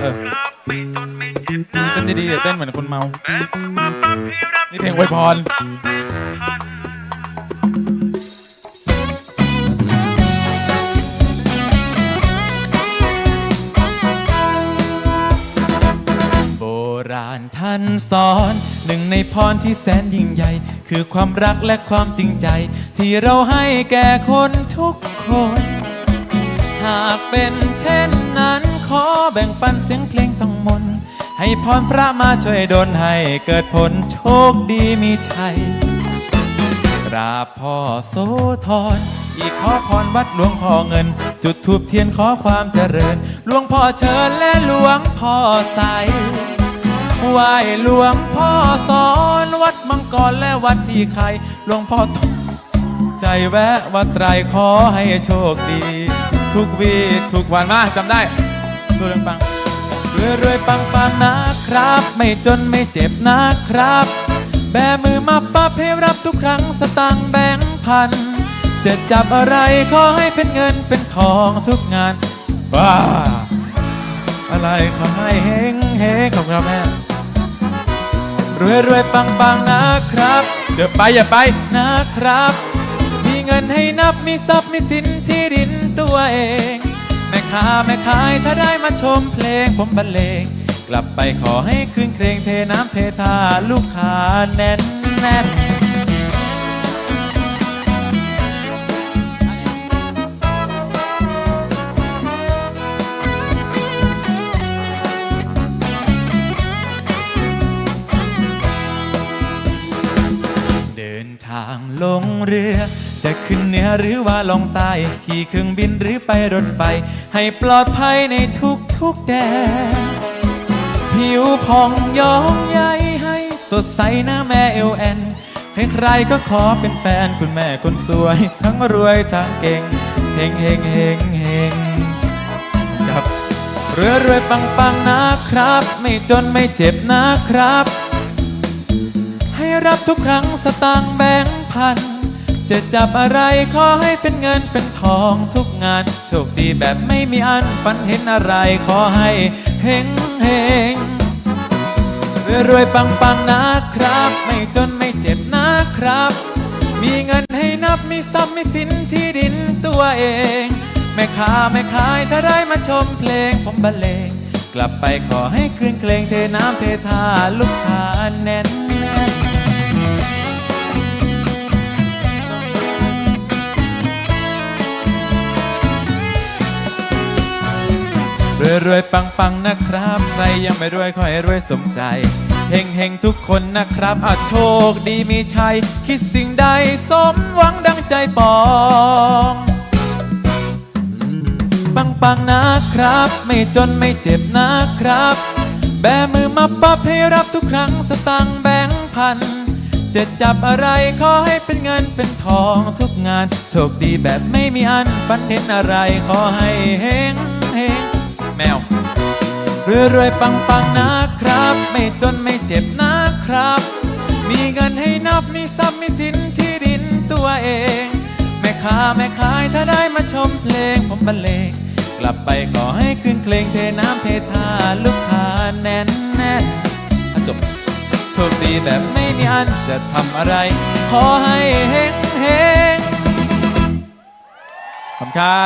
เออเต้นดีๆอย่าเต้นเหมือนคนเมา นี่เพลงอวยพร โบราณท่านสอน หนึ่งในพรที่แสนยิ่งใหญ่ คือความรักและความจริงใจ ที่เราให้แก่คนทุกคน หากเป็นเช่นนั้นขอ แบ่งปันเสียงเพลงต้องมน ให้พรพระมาช่วยดลให้เกิดผลโชคดีมีชัยกราบพ่อโสธรอีกขอพรวัดหลวงพ่อเงิน จุดทูบเทียนขอความเจริญ หลวงพ่อเชิญและหลวงพ่อใสไหว้หลวงพ่อสอนวัดมังกรและวัดที่ใคร หลวงพ่อทุกใจแวะวัดไตรขอให้โชคดี ทุกวีทุกวันมาจำได้ รื่องปังรวยรวยปังปังนะครับ ไม่จนไม่เจ็บนะครับ แบมือมาปั๊บให้รับทุกครั้งสตังค์แบงพัน จะจับอะไรขอให้เป็นเงินเป็นทองทุกงานว้าอะไรขอให้เฮงเฮงขอบคุณครับแม่รวยรวยปังปังนะครับเดี๋ยวไปอย่าไปนะครับ มีเงินให้นับมีทรัพย์มีสินที่ดินตัวเอง แม่ค้าแม่ขายถ้าได้มาชมเพลงผมบรรเลง กลับไปขอให้คืนเครงเทน้ำเทท่าลูกค้าแน่นแน่น ดินทางลงเรือ จะขึ้นเหนือหรือว่าลงใต้ขี่เครื่องบินหรือไปรถไฟ ให้ปลอดภัยในทุกทุกแดนผิวผ่องยองใยให้สดใสหน้าแม่เอลแอนใครๆก็ขอเป็นแฟนคุณแม่คนสวย ทั้งรวยทั้งเก่งเฮงเฮงเฮงเฮงครับรวยรวยปังปังนะครับ ไม่จนไม่เจ็บนะครับ รับทุกครั้งสตางค์แบงค์พัน จะจับอะไรขอให้เป็นเงินเป็นทองทุกงาน โชคดีแบบไม่มีอันฝันเห็นอะไรขอให้เฮงเฮงรวยรวยปังปังนะครับ ไม่จนไม่เจ็บนะครับ มีเงินให้นับมีทรัพย์มีสินที่ดินตัวเอง แม่ค้าแม่ขายถ้าได้มาชมเพลงผมบรรเลงกลับไปขอให้คืนเพลงเทน้ำเทท่าลูกค้าแน่น รวยรวยปังปังนะครับ ใครยังไม่รวยขอให้รวยสมใจเฮงเฮงทุกคนนะครับอาโชคดีมีชัย คิดสิ่งใดสมหวังดังใจปอง ปังปังนะครับ ไม่จนไม่เจ็บนะครับ แบมือมาปับให้รับทุกครั้งสตังแบงพันจะจับอะไรขอให้เป็นเงินเป็นทองทุกงาน โชคดีแบบไม่มีอันฝันเห็นอะไรขอให้เฮง รวยรวยปังปังนะครับ ไม่จนไม่เจ็บนะครับ มีเงินให้นับมีทรัพย์มีสินที่ดินตัวเอง แม่ค้าแม่ขายถ้าได้มาชมเพลงผมบรรเลงกลับไปขอให้คืนเพลงเทน้ำเททาลูกค้าแน่นแน่นจบโชคดีแบบไม่มีอันจะทำอะไร ขอให้เฮงเฮงขอบคุณครับ